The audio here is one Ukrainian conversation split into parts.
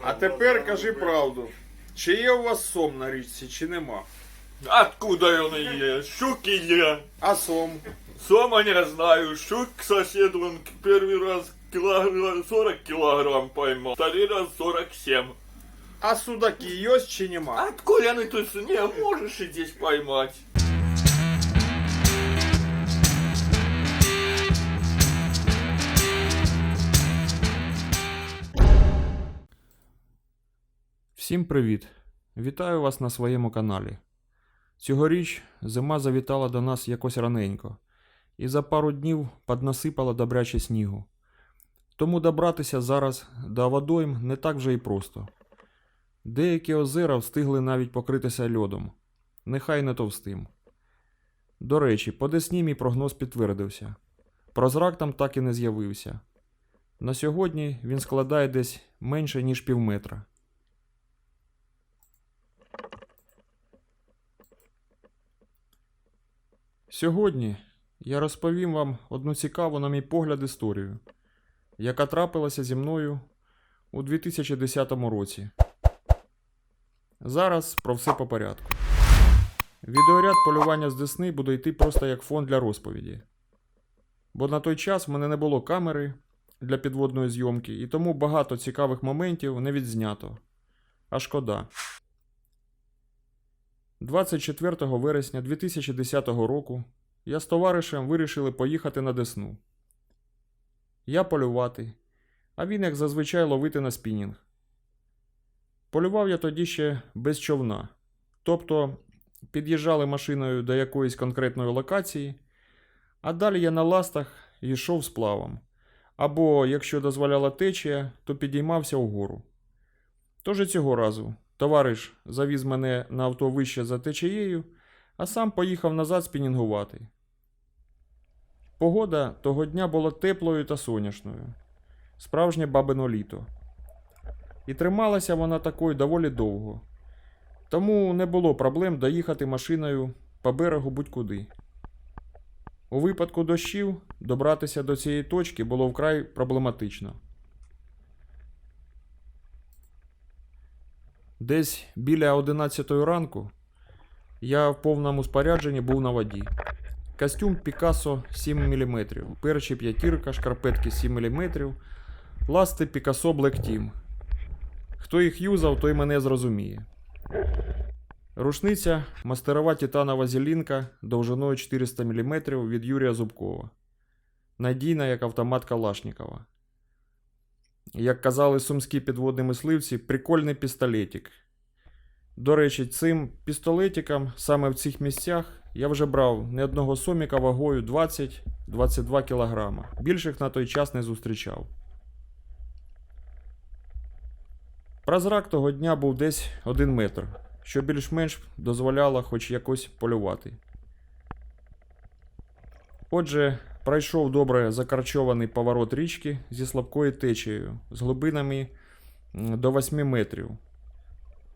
А тепер кажи правду. Чи є у вас сом на річці, чи нема? Откуда он есть? Щуки я. А сом? Сома не знаю. Щук сосед он первый раз килограмм, 40 килограмм поймал. Второй раз 47. А судаки є чи нема? Откуда они тут не можешь и здесь поймать? Всім привіт! Вітаю вас на своєму каналі. Цьогоріч зима завітала до нас якось раненько, і за пару днів поднасипала добряче снігу. Тому добратися зараз до водойм не так вже і просто. Деякі озера встигли навіть покритися льодом, нехай не товстим. До речі, по Десні мій прогноз підтвердився. Прозрак там так і не з'явився. На сьогодні він складає десь менше, ніж півметра. Сьогодні я розповім вам одну цікаву, на мій погляд, історію, яка трапилася зі мною у 2010 році. Зараз про все по порядку. Відеоряд полювання з Десни буде йти просто як фон для розповіді. Бо на той час в мене не було камери для підводної зйомки, і тому багато цікавих моментів не відзнято. А шкода. 24 вересня 2010 року я з товаришем вирішили поїхати на Десну. Я полювати, а він, як зазвичай, ловити на спінінг. Полював я тоді ще без човна. Тобто під'їжджали машиною до якоїсь конкретної локації, а далі я на ластах йшов сплавом. Або, якщо дозволяла течія, то підіймався вгору. Тож і цього разу Товариш завіз мене на авто вище за течією, а сам поїхав назад спінінгувати. Погода того дня була теплою та сонячною, справжнє бабино літо. І трималася вона такою доволі довго, тому не було проблем доїхати машиною по берегу будь-куди. У випадку дощів добратися до цієї точки було вкрай проблематично. Десь біля 11 ранку я в повному спорядженні був на воді. Костюм Picasso 7 мм, перші п'ятірка, шкарпетки 7 мм, ласти Picasso Black Team. Хто їх юзав, той мене зрозуміє. Рушниця мастерова титанова зілінка довжиною 400 мм від Юрія Зубкова. Надійна як автомат Калашникова. Як казали сумські підводні мисливці, прикольний пістолетик. До речі, цим пістолетиком саме в цих місцях я вже брав не одного соміка вагою 20-22 кг. Більших на той час не зустрічав. Прозрак того дня був десь 1 метр, що більш-менш дозволяло хоч якось полювати. Отже, пройшов добре закарчований поворот річки зі слабкою течією, з глибинами до 8 метрів.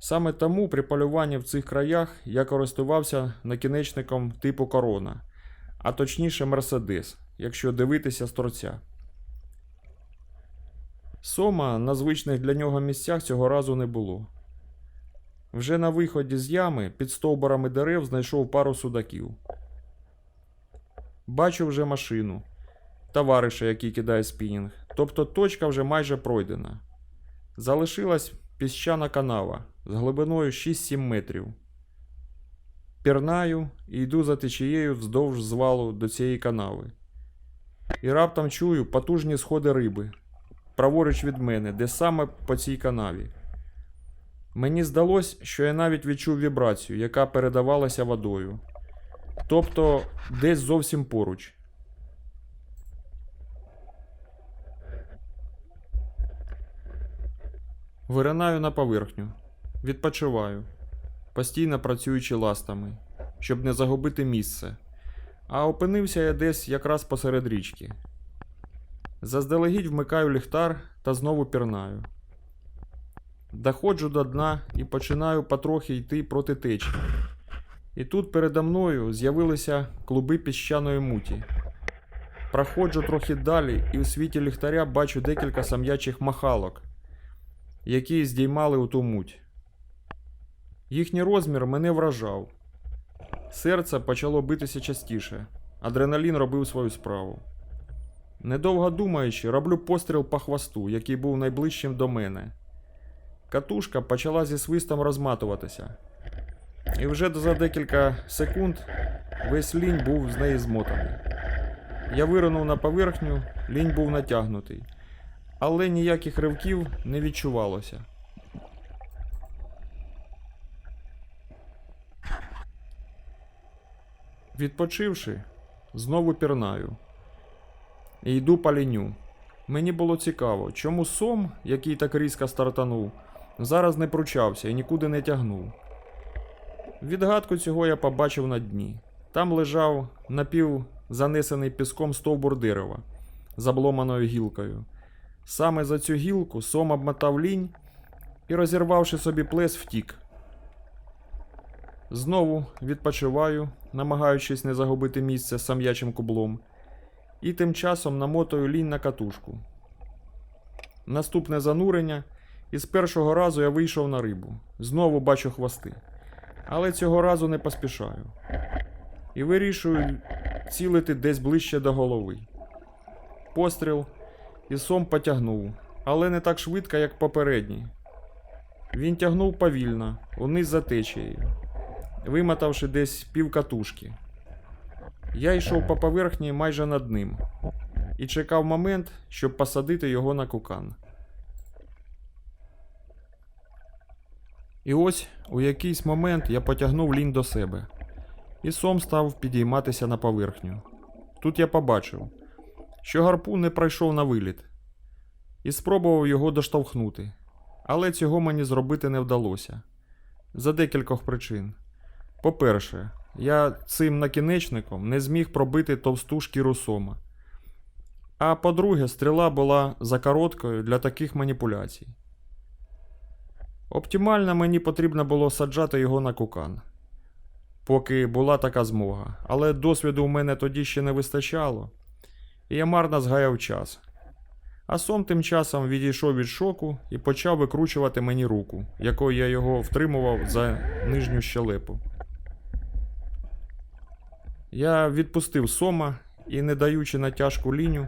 Саме тому при полюванні в цих краях я користувався накінечником типу корона, а точніше Мерседес, якщо дивитися з торця. Сома на звичних для нього місцях цього разу не було. Вже на виході з ями під стовбурами дерев знайшов пару судаків. Бачу вже машину, товариша, який кидає спінінг. Тобто точка вже майже пройдена. Залишилась піщана канава з глибиною 6-7 метрів. Пірнаю і йду за течією вздовж звалу до цієї канави. І раптом чую потужні сходи риби, праворуч від мене, де саме по цій канаві. Мені здалось, що я навіть відчув вібрацію, яка передавалася водою. Тобто десь зовсім поруч. Виринаю на поверхню. Відпочиваю, постійно працюючи ластами, щоб не загубити місце. А опинився я десь якраз посеред річки. Заздалегідь вмикаю ліхтар та знову пірнаю. Доходжу до дна і починаю потрохи йти проти течії. І тут передо мною з'явилися клуби піщаної муті. Проходжу трохи далі і у світі ліхтаря бачу декілька сам'ячих махалок, які здіймали у ту муть. Їхній розмір мене вражав. Серце почало битися частіше, адреналін робив свою справу. Недовго думаючи, роблю постріл по хвосту, який був найближчим до мене. Катушка почала зі свистом розматуватися. І вже за декілька секунд весь лінь був з неї змотаний. Я виринув на поверхню, лінь був натягнутий, але ніяких ривків не відчувалося. Відпочивши, знову пірнаю і йду по ліню. Мені було цікаво, чому сом, який так різко стартанув, зараз не пручався і нікуди не тягнув. Відгадку цього я побачив на дні. Там лежав напів занесений піском стовбур дерева з обломаною гілкою. Саме за цю гілку сом обмотав лінь і, розірвавши собі плес, втік. Знову відпочиваю, намагаючись не загубити місце сам'ячим кублом, і тим часом намотую лінь на катушку. Наступне занурення, і з першого разу я вийшов на рибу. Знову бачу хвости. Але цього разу не поспішаю. І вирішую цілити десь ближче до голови. Постріл і сом потягнув, але не так швидко, як попередній. Він тягнув повільно, униз за течією, вимотавши десь пів катушки. Я йшов по поверхні майже над ним і чекав момент, щоб посадити його на кукан. І ось у якийсь момент я потягнув лінь до себе, і сом став підійматися на поверхню. Тут я побачив, що гарпун не пройшов на виліт, і спробував його доштовхнути, але цього мені зробити не вдалося. За декількох причин. По-перше, я цим накінечником не зміг пробити товсту шкіру сома. А по-друге, стріла була закороткою для таких маніпуляцій. Оптимально мені потрібно було саджати його на кукан, поки була така змога, але досвіду у мене тоді ще не вистачало, і я марно згаяв час. А сом тим часом відійшов від шоку і почав викручувати мені руку, якою я його втримував за нижню щелепу. Я відпустив сома і, не даючи натяжку ліню,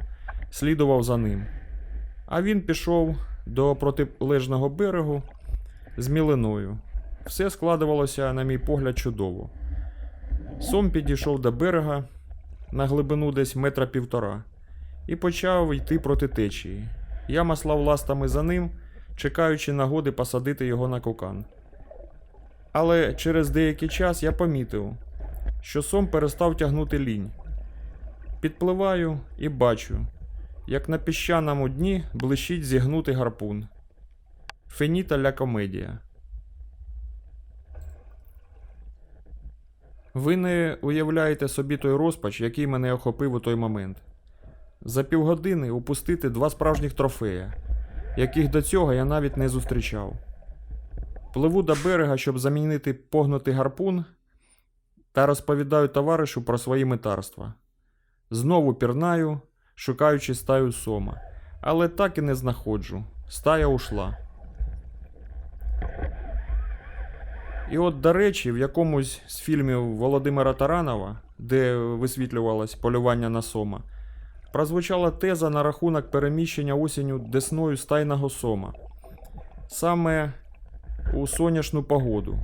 слідував за ним. А він пішов до протилежного берегу з мілиною. Все складувалося, на мій погляд, чудово. Сом підійшов до берега на глибину десь метра півтора і почав йти проти течії. Я маслав ластами за ним, чекаючи нагоди посадити його на кокан. Але через деякий час я помітив, що сом перестав тягнути лінь. Підпливаю і бачу, як на піщаному дні блищить зігнутий гарпун. Феніта ля комедія. Ви не уявляєте собі той розпач, який мене охопив у той момент. За півгодини упустити два справжніх трофея, яких до цього я навіть не зустрічав. Пливу до берега, щоб замінити погнутий гарпун, та розповідаю товаришу про свої метарства. Знову пірнаю, шукаючи стаю сома, але так і не знаходжу. Стая ушла. І от, до речі, в якомусь з фільмів Володимира Таранова, де висвітлювалось полювання на сома, прозвучала теза на рахунок переміщення осінню десною стайного сома. Саме у сонячну погоду,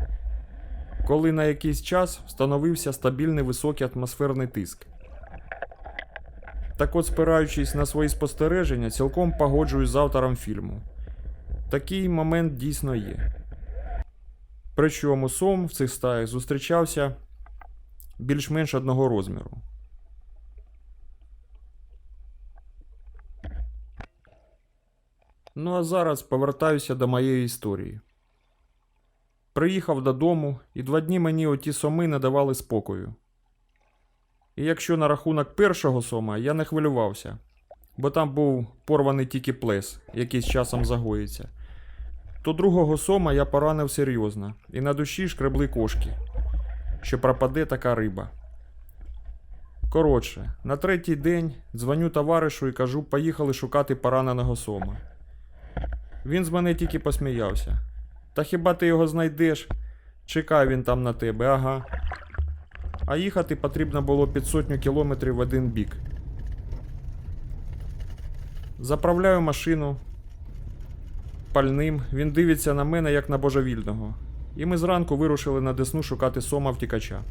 коли на якийсь час встановився стабільний високий атмосферний тиск. Так от, спираючись на свої спостереження, цілком погоджуюсь з автором фільму. Такий момент дійсно є. Причому сом в цих стаях зустрічався більш-менш одного розміру. Ну а зараз повертаюся до моєї історії. Приїхав додому, і два дні мені оті соми не давали спокою. І якщо на рахунок першого сома я не хвилювався, бо там був порваний тільки плес, який з часом загоїться, то другого сома я поранив серйозно, і на душі шкребли кошки, що пропаде така риба. Коротше, на третій день дзвоню товаришу і кажу, поїхали шукати пораненого сома. Він з мене тільки посміявся. Та хіба ти його знайдеш? Чекай він там на тебе, ага. А їхати потрібно було під сотню кілометрів в один бік. Заправляю машину. Пальним, він дивиться на мене як на божевільного. І ми зранку вирушили на десну шукати сома втікача.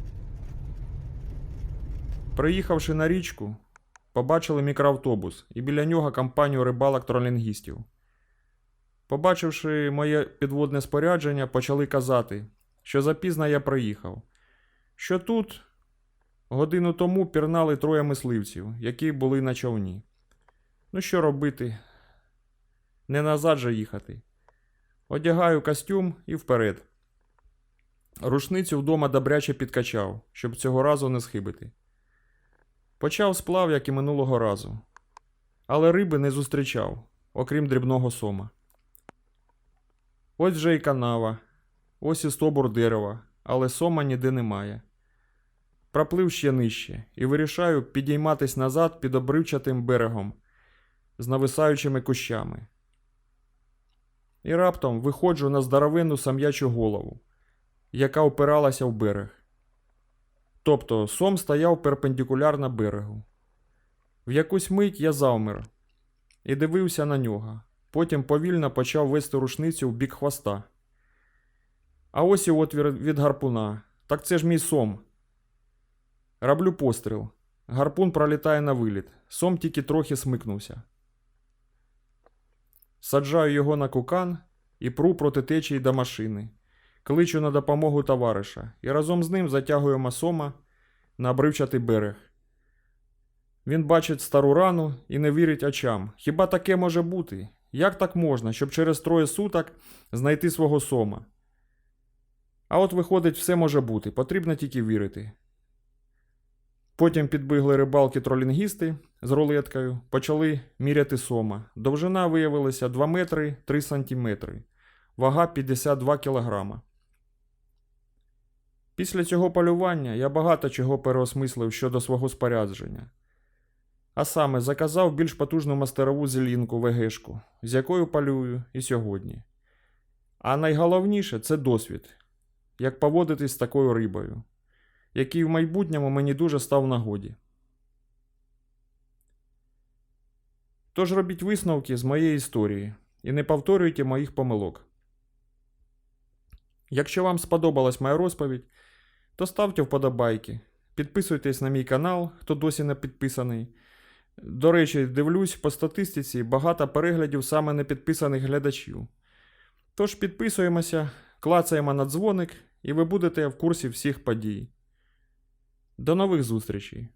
Приїхавши на річку, побачили мікроавтобус і біля нього компанію рибалок-тролінгістів. Побачивши моє підводне спорядження, почали казати, що запізно я приїхав. Що тут годину тому пірнали троє мисливців, які були на човні. Ну що робити? Не назад же їхати. Одягаю костюм і вперед. Рушницю вдома добряче підкачав, щоб цього разу не схибити. Почав сплав, як і минулого разу. Але риби не зустрічав, окрім дрібного сома. Ось вже і канава, ось і стобур дерева, але сома ніде немає. Проплив ще нижче і вирішаю підійматись назад під обривчатим берегом з нависаючими кущами. І раптом виходжу на здоровенну сам'ячу голову, яка опиралася в берег. Тобто сом стояв перпендикулярно берегу. В якусь мить я завмер і дивився на нього. Потім повільно почав вести рушницю в бік хвоста. А ось і отвір від гарпуна. Так це ж мій сом. Роблю постріл. Гарпун пролітає на виліт. Сом тільки трохи смикнувся. Саджаю його на кукан і пру проти течії до машини. Кличу на допомогу товариша і разом з ним затягуємо сома на обривчатий берег. Він бачить стару рану і не вірить очам. Хіба таке може бути? Як так можна, щоб через троє суток знайти свого сома? А от виходить, все може бути, потрібно тільки вірити. Потім підбігли рибалки-тролінгісти з рулеткою, почали міряти сома. Довжина виявилася 2 метри 3 сантиметри, вага 52 кілограма. Після цього полювання я багато чого переосмислив щодо свого спорядження. А саме заказав більш потужну мастерову зелінку вегешку, з якою полюю і сьогодні. А найголовніше це досвід, як поводитись з такою рибою, який в майбутньому мені дуже став нагоді. Тож робіть висновки з моєї історії і не повторюйте моїх помилок. Якщо вам сподобалась моя розповідь, то ставте вподобайки, підписуйтесь на мій канал, хто досі не підписаний. До речі, дивлюсь по статистиці багато переглядів саме непідписаних глядачів. Тож підписуємося, клацаємо на дзвоник, і ви будете в курсі всіх подій. До нових зустрічей!